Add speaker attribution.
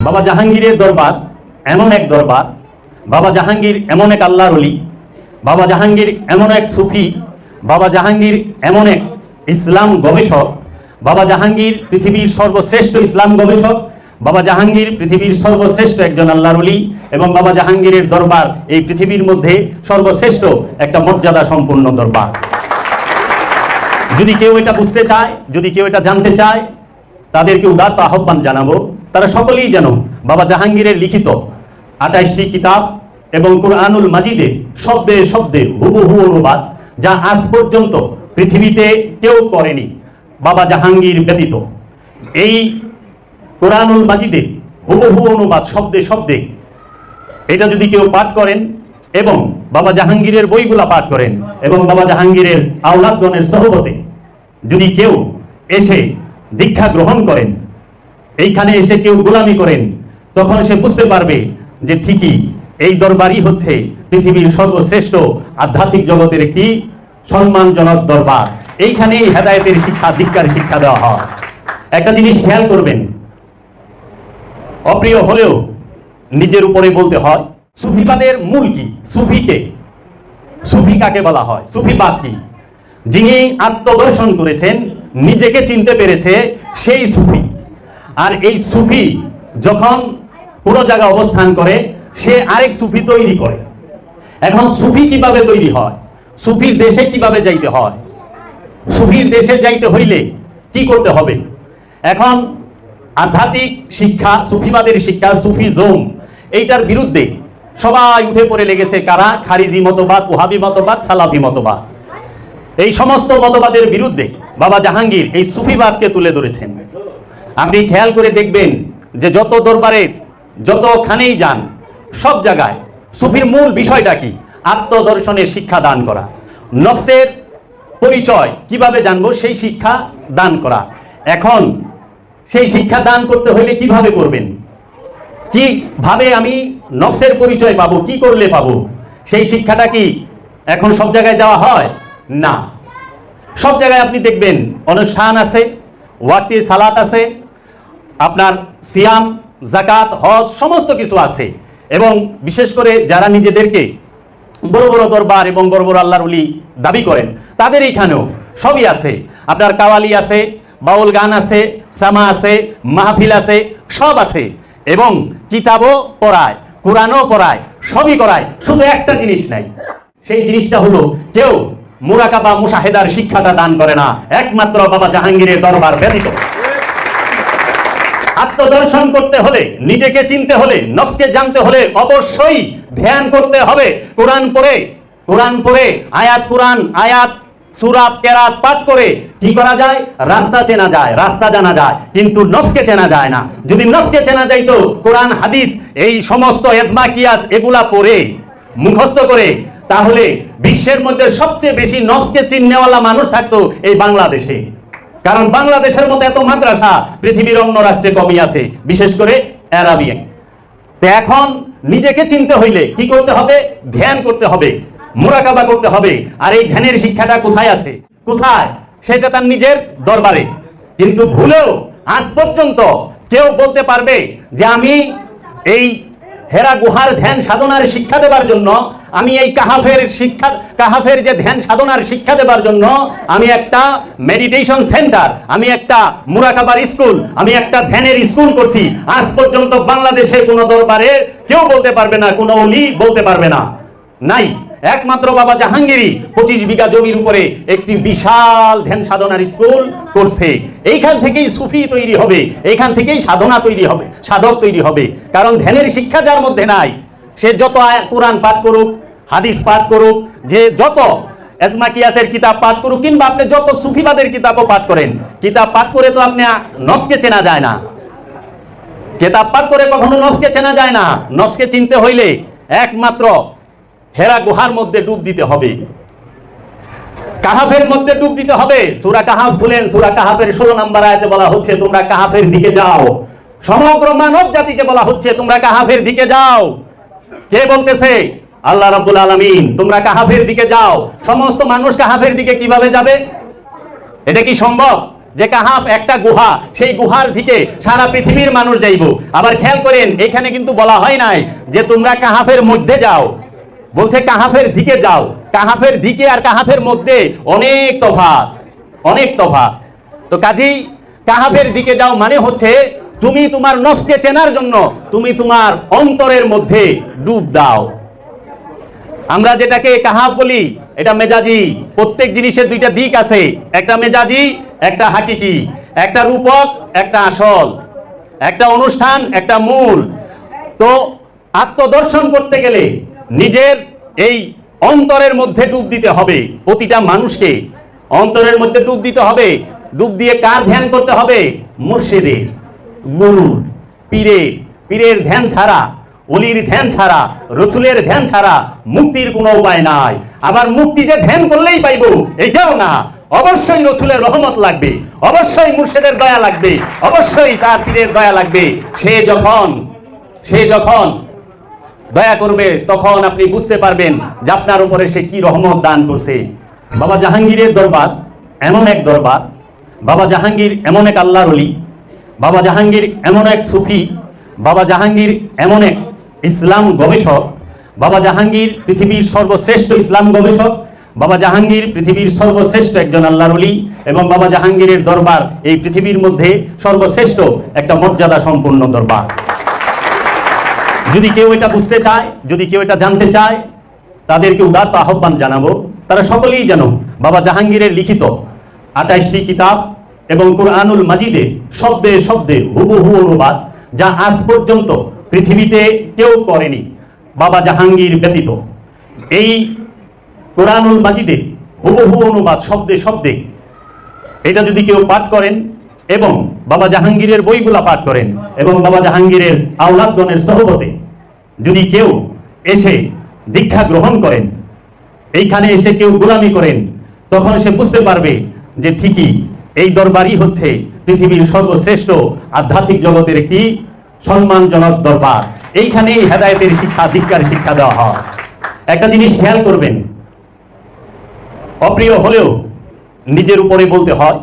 Speaker 1: বাবা জাহাঙ্গীরের দরবার এমন এক দরবার, বাবা জাহাঙ্গীর এমন এক আল্লাহর অলি বাবা জাহাঙ্গীর এমন এক সুফি, বাবা জাহাঙ্গীর এমন এক ইসলাম গবেষক, বাবা জাহাঙ্গীর পৃথিবীর সর্বশ্রেষ্ঠ ইসলাম গবেষক, বাবা জাহাঙ্গীর পৃথিবীর সর্বশ্রেষ্ঠ একজন আল্লাহর অলি এবং বাবা জাহাঙ্গীরের দরবার এই পৃথিবীর মধ্যে সর্বশ্রেষ্ঠ একটা মর্যাদা সম্পূর্ণ দরবার। যদি কেউ এটা বুঝতে চায়, যদি কেউ এটা জানতে চায়, তাদেরকে উদাত্ত আহ্বান জানাব। তারা সকলেই যেন বাবা জাহাঙ্গীরের লিখিত আঠাইশটি কিতাব এবং কোরআনুল মাজিদের শব্দে শব্দে হুবহু অনুবাদ যা আজ পর্যন্ত পৃথিবীতে কেউ করেনি বাবা জাহাঙ্গীর ব্যতীত। এই কোরআনুল মাজিদের হুবহু অনুবাদ শব্দে শব্দে এটা যদি কেউ পাঠ করেন এবং বাবা জাহাঙ্গীরের বইগুলা পাঠ করেন এবং বাবা জাহাঙ্গীরের আওলাদগণের সহবতে যদি কেউ এসে দীক্ষা গ্রহণ করেন এইখানে এসে কেউ গোলামি করেন, তখন সে বুঝতে পারবে যে ঠিকই এই দরবারই হচ্ছে পৃথিবীর সর্বশ্রেষ্ঠ আধ্যাত্মিক জগতের একটি সম্মানজনক দরবার। এইখানেই হেদায়েতের শিক্ষা দীক্ষার শিক্ষা দেওয়া হয়। একটা জিনিস খেয়াল করবেন, অপ্রিয় হলেও নিজের উপরে বলতে হয়, সুফিবাদের মূল কি? সুফিকে। সুফি কাকে বলা হয়? সুফিবাদ কি? যিনি আত্মদর্শন করেছেন, নিজেকে চিনতে পেরেছে, সেই সুফি। আর এই সুফি যখন কোনো জায়গায় অবস্থান করে, সে আরেক সুফি তৈরি করে। এখন সুফি কীভাবে তৈরি হয়? সুফির দেশে কীভাবে যাইতে হয়? সুফির দেশে যাইতে হইলে কি করতে হবে? এখন আধ্যাত্মিক শিক্ষা, সুফিবাদের শিক্ষা সুফিজম এইটার বিরুদ্ধে সবাই উঠে পড়ে লেগেছে কারা? খারিজি মতবাদ, ওহাবি মতবাদ, সালাফি মতবাদ। এই সমস্ত মতবাদের বিরুদ্ধে বাবা জাহাঙ্গীর এই সুফিবাদকে তুলে ধরেছেন। আপনি খেয়াল করে দেখবেন যে যত দরবারের যতখানেই যান, সব জায়গায় সুফির মূল বিষয়টা কি? আত্মদর্শনের শিক্ষা দান করা। নফসের পরিচয় কীভাবে জানব? সেই শিক্ষা দান করা। এখন সেই শিক্ষা দান করতে হলে কীভাবে করবেন? কীভাবে আমি নফসের পরিচয় পাবো? কি করলে পাবো? সেই শিক্ষাটা কি এখন সব জায়গায় দেওয়া হয়? না। সব জায়গায় আপনি দেখবেন, অনুষ্ঠান আছে, ওয়াক্তি সালাত আছে আপনার সিয়াম জাকাত হজ, সমস্ত কিছু আছে। এবং বিশেষ করে যারা নিজেদেরকে বড় বড় দরবার এবং বড় বড় আল্লাহর উলি দাবি করেন, তাদের এইখানেও সবই আছে। আপনার কাওয়ালি আছে, বাউল গান আছে, সামা আছে, মাহফিল আছে, সব আছে। এবং কিতাবও পড়ায়, কোরআনও পড়ায়, সবই করায়, শুধু একটা জিনিস নাই। সেই জিনিসটা হলো, কেউ মুরাকাবা মুশাহেদার শিক্ষাটা দান করে না, একমাত্র বাবা জাহাঙ্গীরের দরবার ব্যতীত। আত্মদর্শন করতে হলে, নিজেকে চিনতে হলে নফসকে জানতে হলে অবশ্যই ধ্যান করতে হবে। কোরআন পড়ে কোরআন পড়ে, আয়াত কোরআন, আয়াত সুরাত কেরাত পাঠ করে কি করা যায়? রাস্তা চেনা যায়, রাস্তা জানা যায়, কিন্তু নফসকে চেনা যায় না। যদি নফসকে চেনা যাইতো কোরআন, হাদিস, এই সমস্ত এজমা, কিয়াস, এগুলা পড়ে, মুখস্থ করে, তাহলে বিশ্বের মধ্যে সবচেয়ে বেশি নফসকে চিহ্নেওয়ালা মানুষ থাকতো এই বাংলাদেশে। কারণ বাংলাদেশের মতো এত মাদ্রাসা পৃথিবীর অন্য রাষ্ট্রে কমই আছে, বিশেষ করে অ্যারাবিয়ান। তো এখন নিজেকে চিনতে হইলে কি করতে হবে? ধ্যান করতে হবে, মোরাকাবা করতে হবে। আর এই ধ্যানের শিক্ষাটা কোথায় আছে? কোথায়? সেটা তার নিজের দরবারে। কিন্তু ভুলেও আজ পর্যন্ত কেউ বলতে পারবে যে আমি এই হেরা গুহার ধ্যান সাধনার শিক্ষা দেবার জন্য আমি এই কাহাফের শিক্ষা কাহাফের যে ধ্যান সাধনার শিক্ষা দেবার জন্য আমি একটা মেডিটেশন সেন্টার আমি একটা মুরাকাবার স্কুল আমি একটা ধ্যানের স্কুল করছি। আজ পর্যন্ত বাংলাদেশে কোনো দরবারে কেউ বলতে পারবে না, কোনো অলি বলতে পারবে না। নাই। একমাত্র বাবা জাহাঙ্গীরই পঁচিশ বিঘা জমির উপরে একটি বিশাল ধ্যান সাধনার স্কুল করছে। এইখান থেকেই সুফি তৈরি হবে, এইখান থেকেই সাধনা তৈরি হবে, সাধক তৈরি হবে। কারণ ধ্যানের শিক্ষা যার মধ্যে নাই। সে যত কোরআন পাঠ করুক, হাদিস পাঠ করুক, যে যত এজমা কিয়াসের কিতাব পাঠ করুক, কিংবা আপনি যত সুফিবাদের কিতাবও পাঠ করেন, কিতাব পাঠ করে তো আপনি নফসকে চেনা যায় না। কেতাব পাঠ করে কখনো নফসকে চেনা যায় না। নফসকে চিনতে হইলে একমাত্র হেরা গুহার মধ্যে ডুব দিতে হবে। কাহাফের মধ্যে ডুব দিতে হবে। সুরা কাহাফ খুলেন সুরা কাহাফের ষোলো নাম্বার আয়াতে বলা হচ্ছে, তোমরা কাহাফের দিকে যাও। সমগ্র মানব জাতিকে বলা হচ্ছে, তোমরা কাহাফের দিকে যাও। কে বলতেছে? আল্লাহ রাব্বুল আলামিন। তোমরা কাহাফের দিকে যাও। সমস্ত মানুষ কাহাফের দিকে কীভাবে যাবে? এটা কি সম্ভব? যে কাহাফ একটা গুহা, সেই গুহার দিকে সারা পৃথিবীর মানুষ যাইব। আবার খেয়াল করেন, এখানে কিন্তু বলা হয় নাই যে তোমরা কাহাফের মধ্যে যাও। বলছে কাহাফের দিকে যাও। কাহাফের দিকে আর কাহাফের মধ্যে অনেক তফাত অনেক তফাত তো কাজেই কাহাফের দিকে যাও মানে হচ্ছে তুমি তোমার নফসকে চেনার জন্য তুমি তোমার অন্তরের মধ্যে ডুব দাও। আমরা যেটাকে কাহাব বলি, এটা মেজাজি। প্রত্যেক জিনিসের দুইটা দিক আছে। একটা মেজাজি, একটা হাকিকি। একটা রূপক, একটা আসল। একটা অনুষ্ঠান, একটা মূল। তো আত্মদর্শন করতে গেলে নিজের এই অন্তরের মধ্যে ডুব দিতে হবে প্রতিটা মানুষকে। অন্তরের মধ্যে ডুব দিতে হবে। ডুব দিয়ে কার ধ্যান করতে হবে? মুর্শিদের। গুরুর পীরের পীরের ধ্যান ছাড়া, অলির ধ্যান ছাড়া, রসুলের ধ্যান ছাড়া মুক্তির কোনো উপায় নাই। আবার মুক্তি যে ধ্যান করলেই পাইব, এটাও না। অবশ্যই রসুলের রহমত লাগবে, অবশ্যই মুর্শিদের দয়া লাগবে, অবশ্যই তার পীরের দয়া লাগবে। সে যখন সে যখন দয়া করবে, তখন আপনি বুঝতে পারবেন যে আপনার উপরে সে কি রহমত দান করছে। বাবা জাহাঙ্গীরের দরবার, এমন এক দরবার। বাবা জাহাঙ্গীর এমন এক আল্লাহর অলি। বাবা জাহাঙ্গীর এমন এক সুফি, বাবা জাহাঙ্গীর এমন এক ইসলাম গবেষক, বাবা জাহাঙ্গীর পৃথিবীর সর্বশ্রেষ্ঠ ইসলাম গবেষক, বাবা জাহাঙ্গীর পৃথিবীর সর্বশ্রেষ্ঠ একজন আল্লাহর অলি এবং বাবা জাহাঙ্গীরের দরবার এই পৃথিবীর মধ্যে সর্বশ্রেষ্ঠ একটা মর্যাদা সম্পন্ন দরবার। যদি কেউ এটা বুঝতে চায়, যদি কেউ এটা জানতে চায়, তাদেরকে উদাত্ত আহ্বান জানাব। তারা সকলেই যেন বাবা জাহাঙ্গীরের লিখিত আঠাইশটি কিতাব এবং কোরআনুল মাজিদে শব্দে শব্দে হুবহু অনুবাদ, যা আজ পর্যন্ত পৃথিবীতে কেউ করেনি। বাবা জাহাঙ্গীর ব্যতীত। এই কোরআনুল মাজিদে হুবহু অনুবাদ শব্দে শব্দে এটা যদি কেউ পাঠ করেন এবং বাবা জাহাঙ্গীরের বইগুলা পাঠ করেন এবং বাবা জাহাঙ্গীরের আওলাদগণের সহবতে যদি কেউ এসে দীক্ষা গ্রহণ করেন, এইখানে এসে কেউ গোলামি করেন, তখন সে বুঝতে পারবে যে ঠিকই এই দরবারই হচ্ছে পৃথিবীর সর্বশ্রেষ্ঠ আধ্যাত্মিক জগতের একটি সম্মানজনক দরবার। এইখানেই হেদায়তের শিক্ষা দীক্ষার শিক্ষা দেওয়া হয়। একটা জিনিস খেয়াল করবেন, অপ্রিয় হলেও নিজের উপরে বলতে হয়।